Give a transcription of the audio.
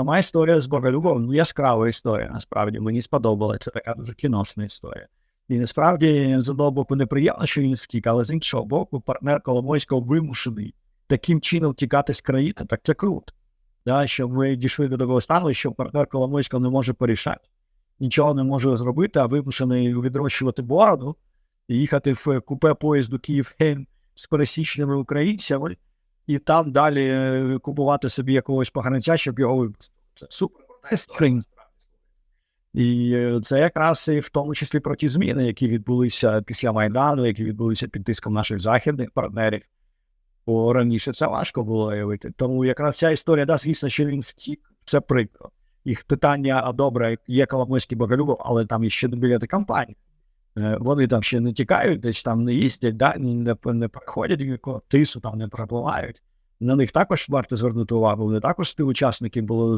Сама історія з Боголюбом ну, яскрава історія, насправді. Мені сподобалася. Така дуже кіносна історія. І насправді, з одного боку, неприємно, що він втік, але з іншого боку, партнер Коломойського вимушений таким чином тікати з країни, так це круто. Да, що ми дійшли до такого стану, що партнер Коломойського не може порішати, нічого не може зробити, а вимушений відрощувати бороду і їхати в купе поїзду Київ Хейм з пересічними українцями, і там далі е, купувати собі якогось погранця, щоб його випустити. Це супер крута історія. І е, це якраз і в тому числі про ті зміни, які відбулися після Майдану, які відбулися під тиском наших західних партнерів. Бо раніше це важко було уявити. Тому якраз ця історія, да, звісно, що він втік, це прикро. Їх питання, а добре, є Коломойський Боголюбов, але там іще біля кампанії. Е, Вони там ще не тікають, десь там не їздять, да, не, не приходять якого тису, там не пропливають. На них також варто звернути увагу. Вони також співучасники були